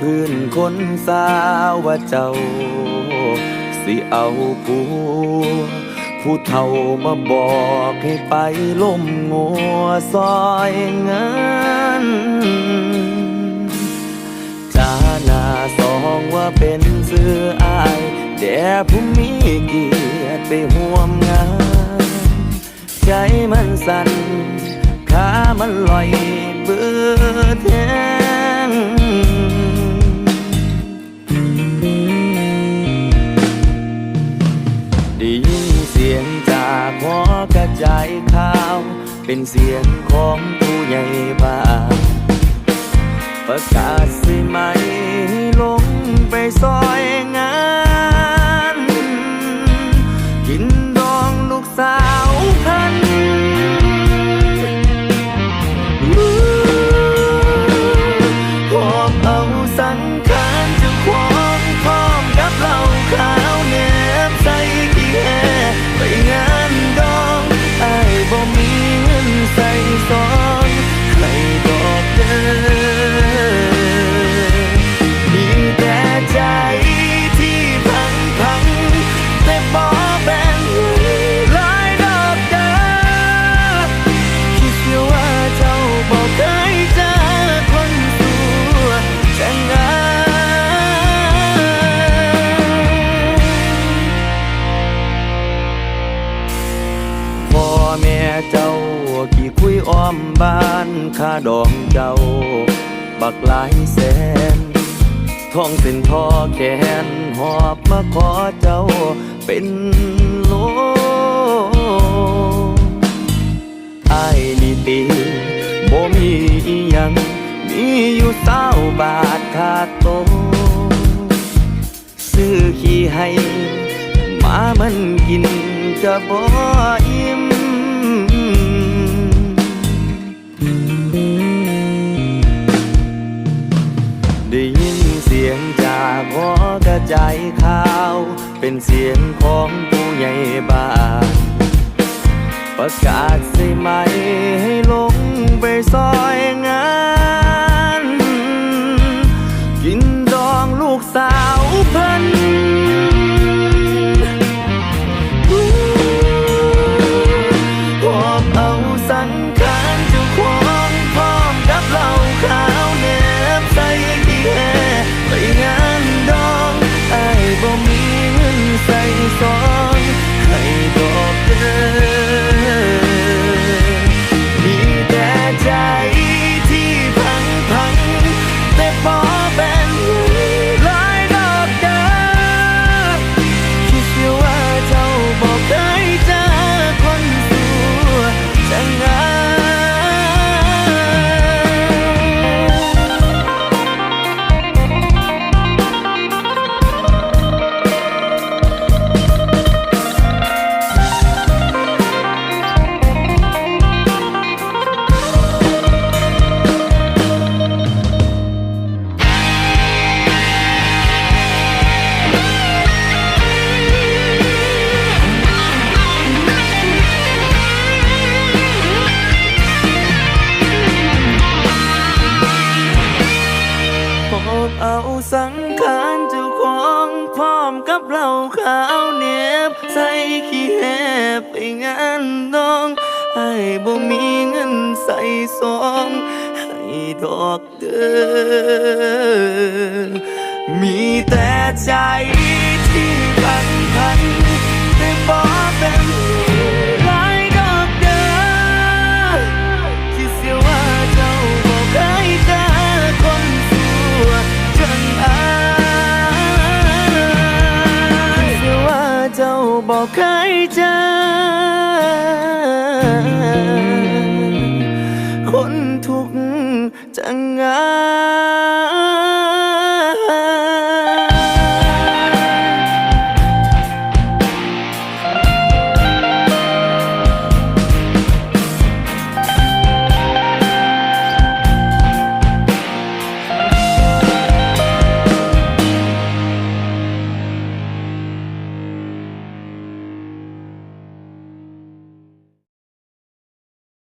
พื้นคนสาวว่าเจ้า สิเอาผัวผู้เฒ่ามาบอกให้ไปล่มงัวซอยเงินจาหน้าสองว่าเป็นเสื้ออายแต่ผู้มีเกียรติไปห่วมงาน ใจมันสั่นขามันลอยเบื่อแท้ เป็นเสียงของผู้ใหญ่บ้านประกาศสิไหมให้ลงไปซอยงาน กินดองลูกสาวพันหอบเอาสังข บ้านค่าดองเจ้า บักหลายแสนท่องเส้นทอแขนหอบมาขอเจ้าเป็นโลไอ้ายนี่ตีบ่มีอิหยัง มีอยู่เศร้าบาทขาดโต ซื้อขี้ให้หมามันกินจะบ่อิ่าว เป็นเสียงของผู้ใหญ่บ้าน ประกาศใส่ไหมให้ลงไปซอยงาน กับเหล้าขาวเหน็บใส่ขี้แหบไปงานดองไอ้บ่มีเงินใส่ซองให้ดอกเด้อมีแต่ใจที่พันพัน บอกเคยเจอ คนทุกจังไง